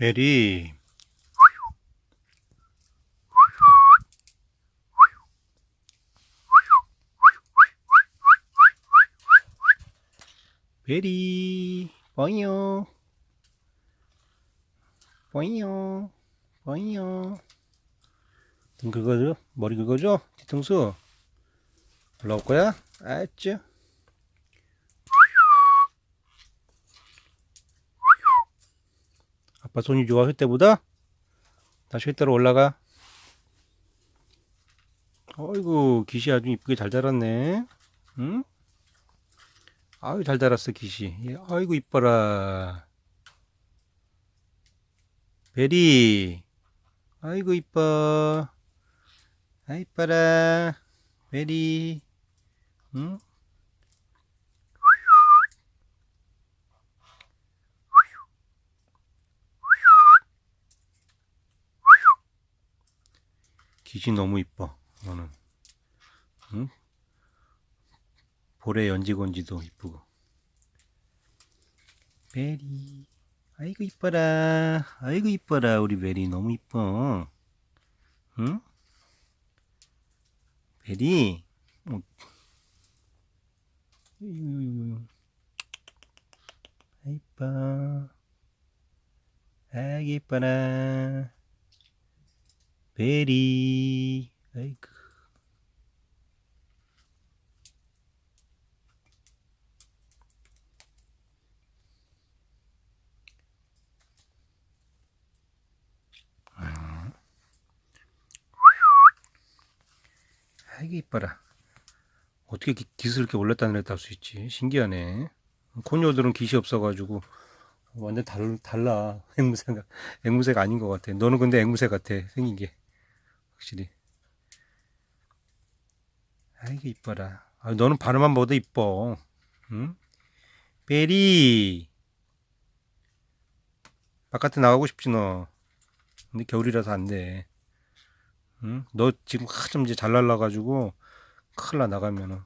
베리 베리 뭐요. 뭐요. 뭐요. 등 긁어줘? 머리 긁어줘? 뒤통수? 올라올 거야? 알았죠 아빠 손이 좋아 휘때보다 다시 휘때로 올라가. 어이구 기시 아주 이쁘게 잘 자랐네. 응? 아유 잘 자랐어 기시 예, 아이고 이뻐라. 베리. 아이고 이뻐. 아 이뻐라. 베리. 응? 기시 너무 이뻐 너는. 응? 볼에 연지건지도 이쁘고. 베리. 아이고 이뻐라. 아이고 이뻐라. 우리 베리 너무 이뻐. 응? 베리. 어. 아 이뻐. 아이고 이뻐라 베리. 아이고 아이고 이뻐라. 어떻게 기, 깃을 이렇게 올렸다 내렸다 할 수 있지? 신기하네. 곤요들은 깃이 없어가지고 완전 달, 달라. 앵무새가 앵무새가 아닌 것 같아. 너는 근데 앵무새 같아 생긴 게 확실히. 아이고 이뻐라. 아, 너는 바로만 봐도 이뻐. 응? 베리. 바깥에 나가고 싶지 너. 근데 겨울이라서 안 돼. 응? 너 지금 한좀 이제 잘 날라가지고 큰일 나 나가면은.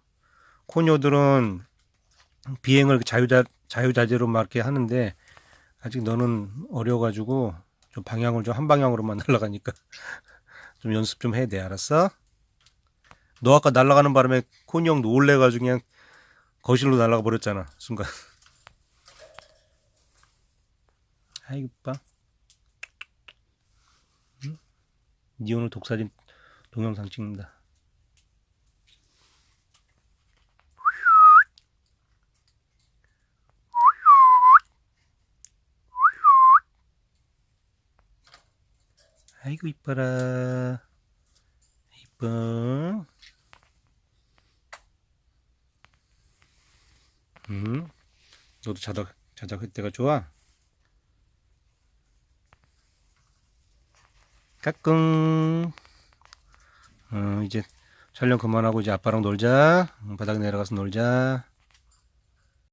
코녀들은 비행을 자유자 자유자재로 막 이렇게 하는데 아직 너는 어려가지고 좀 방향을 좀 한 방향으로만 날아가니까 좀 연습 좀 해야 돼 알았어? 너 아까 날아가는 바람에 코니 형 놀래가지고 그냥 거실로 날아가 버렸잖아 순간 아이고 빠니 오늘 독사진 동영상 찍는다. 아이고 이뻐라. 이뻐. 응? 너도 자다 자다 할 때가 좋아? 까꿍. 어, 이제 촬영 그만하고 이제 아빠랑 놀자. 응, 바닥에 내려가서 놀자.